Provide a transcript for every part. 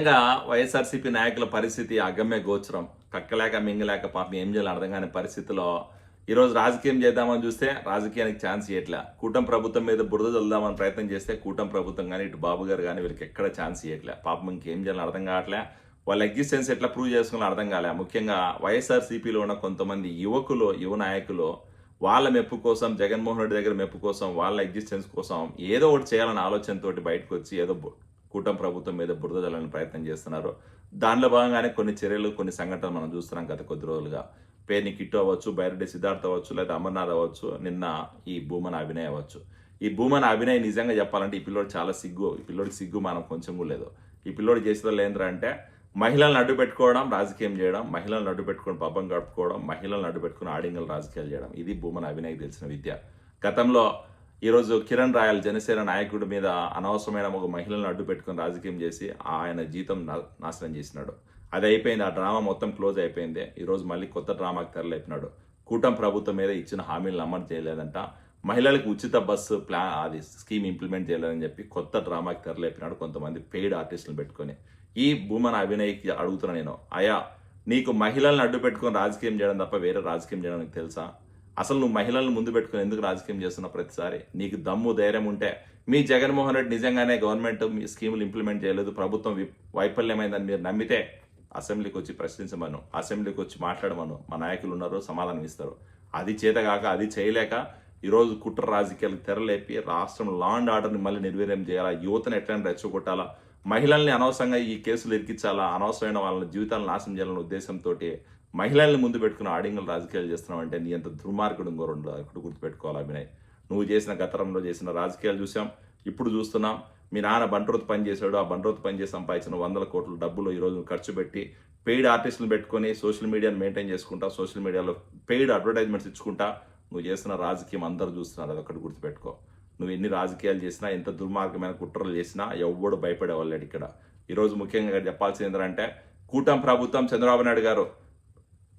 ముఖ్యంగా వైఎస్ఆర్సీపీ నాయకుల పరిస్థితి అగమ్య గోచరం. కక్కలేక మింగలేక పాపం ఏం చేయాలి అర్థం కాని పరిస్థితిలో ఈరోజు రాజకీయం చేద్దామని చూస్తే రాజకీయానికి ఛాన్స్ ఇవ్వట్లే కూటమి ప్రభుత్వం మీద బురద చల్దామని ప్రయత్నం చేస్తే కూటమి ప్రభుత్వం కానీ ఇటు బాబు గారు కానీ వీళ్ళకి ఎక్కడ ఛాన్స్ ఇవ్వట్లే పాపం ఇంకేం చేయాలని అర్థం కావట్లే. వాళ్ళ ఎగ్జిస్టెన్స్ ఎట్లా ప్రూవ్ చేసుకోవాలని అర్థం కాలే. ముఖ్యంగా వైఎస్ఆర్సీపీలో ఉన్న కొంతమంది యువకులు యువ నాయకులు వాళ్ళ మెప్పు కోసం జగన్మోహన్ రెడ్డి దగ్గర మెప్పు కోసం వాళ్ళ ఎగ్జిస్టెన్స్ కోసం ఏదో ఒకటి చేయాలనే ఆలోచనతోటి బయటకు వచ్చి ఏదో కూటమి ప్రభుత్వం మీద బురద జల్లని ప్రయత్నం చేస్తున్నారు. దానిలో భాగంగానే కొన్ని చర్యలు కొన్ని సంఘటనలు మనం చూస్తున్నాం గత కొద్ది రోజులుగా. పేర్ని కిట్టు అవ్వచ్చు బైరెడ్డి సిద్ధార్థ అవ్వచ్చు లేదా అమర్నాథ్ అవ్వచ్చు నిన్న ఈ భూమన అభినయ్ అవ్వచ్చు. ఈ భూమన అభినయ్ నిజంగా చెప్పాలంటే ఈ పిల్లోడు చాలా సిగ్గు. ఈ పిల్లోడికి సిగ్గు మనం కొంచెం కూడా లేదు. ఈ పిల్లోడు చేసేది ఏంద్రా అంటే మహిళలను అడ్డు పెట్టుకోవడం రాజకీయం చేయడం మహిళలను అడ్డు పెట్టుకుని పబ్బం గడుపుకోవడం మహిళలను అడ్డు పెట్టుకుని ఆడింగల్ రాజకీయాలు చేయడం. ఇది భూమన అభినయ్ తెలిసిన విద్య. గతంలో ఈరోజు కిరణ్ రాయల్ జనసేన నాయకుడి మీద అనవసరమైన ఒక మహిళలను అడ్డు పెట్టుకుని రాజకీయం చేసి ఆయన జీతం నా- నాశనం చేసినాడు. అది అయిపోయింది. ఆ డ్రామా మొత్తం క్లోజ్ అయిపోయింది. ఈరోజు మళ్ళీ కొత్త డ్రామాకి తెరలేపినాడు. కూటమి ప్రభుత్వం మీద ఇచ్చిన హామీలను అమలు చేయలేదంట. మహిళలకు ఉచిత బస్సు ప్లా అది స్కీమ్ ఇంప్లిమెంట్ చేయలేదని చెప్పి కొత్త డ్రామాకి తెరలేపినాడు కొంతమంది పెయిడ్ ఆర్టిస్టులు పెట్టుకొని. ఈ భూమన అభినయ్కి అడుగుతున్నా నేను. అయా నీకు మహిళలను అడ్డు పెట్టుకొని రాజకీయం చేయడం తప్ప వేరే రాజకీయం చేయడానికి తెలుసా? అసలు నువ్వు మహిళలను ముందు పెట్టుకుని ఎందుకు రాజకీయం చేస్తున్నావు ప్రతిసారి? నీకు దమ్ము ధైర్యం ఉంటే. మీ జగన్మోహన్ రెడ్డి నిజంగానే గవర్నమెంట్ మీ స్కీములు ఇంప్లిమెంట్ చేయలేదు. ప్రభుత్వం వి- వైఫల్యమైందని మీరు నమ్మితే అసెంబ్లీకి వచ్చి ప్రశ్నించమను అసెంబ్లీకి వచ్చి మాట్లాడమను. మా నాయకులు ఉన్నారు సమాధానం ఇస్తారు. అది చేతగాక అది చేయలేక ఈరోజు కుట్ర రాజకీయాలకు తెరలేపి రాష్ట్రం లా అండ్ ఆర్డర్ని మళ్ళీ నిర్వీర్యం చేయాలా? యువతను ఎట్లయినా రెచ్చగొట్టాలా? మహిళల్ని అనవసరంగా ఈ కేసులు ఇరికించాలా? అనవసరమైన వాళ్ళ జీవితాలను నాశనం చేయాలనే ఉద్దేశంతో మహిళల్ని ముందు పెట్టుకుని ఆడింగల్ రాజకీయాలు చేస్తున్నావు అంటే నీ అంత దుర్మార్గుడు ఇంకో రెండు ఇప్పుడు గుర్తుపెట్టుకోవాలి అభినయ్. నువ్వు చేసిన గతరంలో చేసిన రాజకీయాలు చూసాం ఇప్పుడు చూస్తున్నాం. మీ నాన్న బంట్రోత్ పని చేశాడు ఆ బంట్రోత్ పని చేసి సంపాదించిన వందల కోట్ల డబ్బులు ఈరోజు ఖర్చు పెట్టి పెయిడ్ ఆర్టిస్టులు పెట్టుకొని సోషల్ మీడియాను మెయింటైన్ చేసుకుంటా సోషల్ మీడియాలో పెయిడ్ అడ్వర్టైజ్మెంట్స్ ఇచ్చుకుంటా నువ్వు చేసిన రాజకీయం అందరూ చూస్తున్నారు. అది ఒకటి గుర్తుపెట్టుకో. నువ్వు ఎన్ని రాజకీయాలు చేసినా ఎంత దుర్మార్గమైన కుట్రలు చేసినా ఎవ్వడు భయపడేవాళ్ళేడు ఇక్కడ. ఈరోజు ముఖ్యంగా చెప్పాల్సింది ఏంటంటే కూటమి ప్రభుత్వం చంద్రబాబు నాయుడు గారు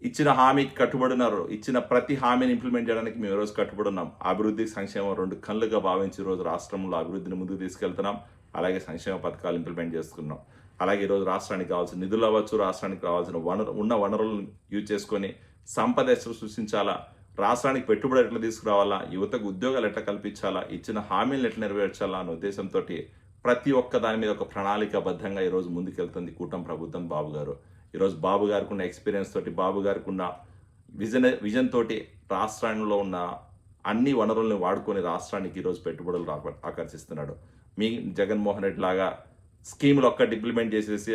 ఇచ్చిన హామీకి కట్టుబడి ఉన్నారు ఇచ్చిన ప్రతి హామీని ఇంప్లిమెంట్ చేయడానికి మేము ఈరోజు కట్టుబడి ఉన్నాం అభివృద్ధి సంక్షేమం రెండు కళ్ళుగా భావించి ఈరోజు రాష్ట్రంలో అభివృద్ధిని ముందుకు తీసుకెళ్తున్నాం. అలాగే సంక్షేమ పథకాలు ఇంప్లిమెంట్ చేసుకున్నాం అలాగే ఈరోజు రాష్ట్రానికి కావాల్సిన నిధులు అవ్వచ్చు రాష్ట్రానికి కావాల్సిన వనరు ఉన్న వనరులను యూజ్ చేసుకొని సంపద సృష్టించాలా రాష్ట్రానికి పెట్టుబడి ఎట్లా తీసుకురావాలా యువతకు ఉద్యోగాలు ఎట్లా కల్పించాలా ఇచ్చిన హామీలను ఎట్లా నెరవేర్చాలా అనే ఉద్దేశంతో ప్రతి ఒక్క దాని మీద ఒక ప్రణాళికాబద్ధంగా ఈరోజు ముందుకెళ్తుంది కూటమి ప్రభుత్వం బాబు గారు ఈరోజు బాబు గారికి ఉన్న ఎక్స్పీరియన్స్ తోటి బాబు గారికి ఉన్న విజన్ విజన్ తోటి రాష్ట్రంలో ఉన్న అన్ని వనరుల్ని వాడుకొని రాష్ట్రానికి ఈరోజు పెట్టుబడులు ఆకర్షిస్తున్నాడు. మీ జగన్మోహన్ రెడ్డి లాగా స్కీములు ఒక్కటి ఇంప్లిమెంట్ చేసేసి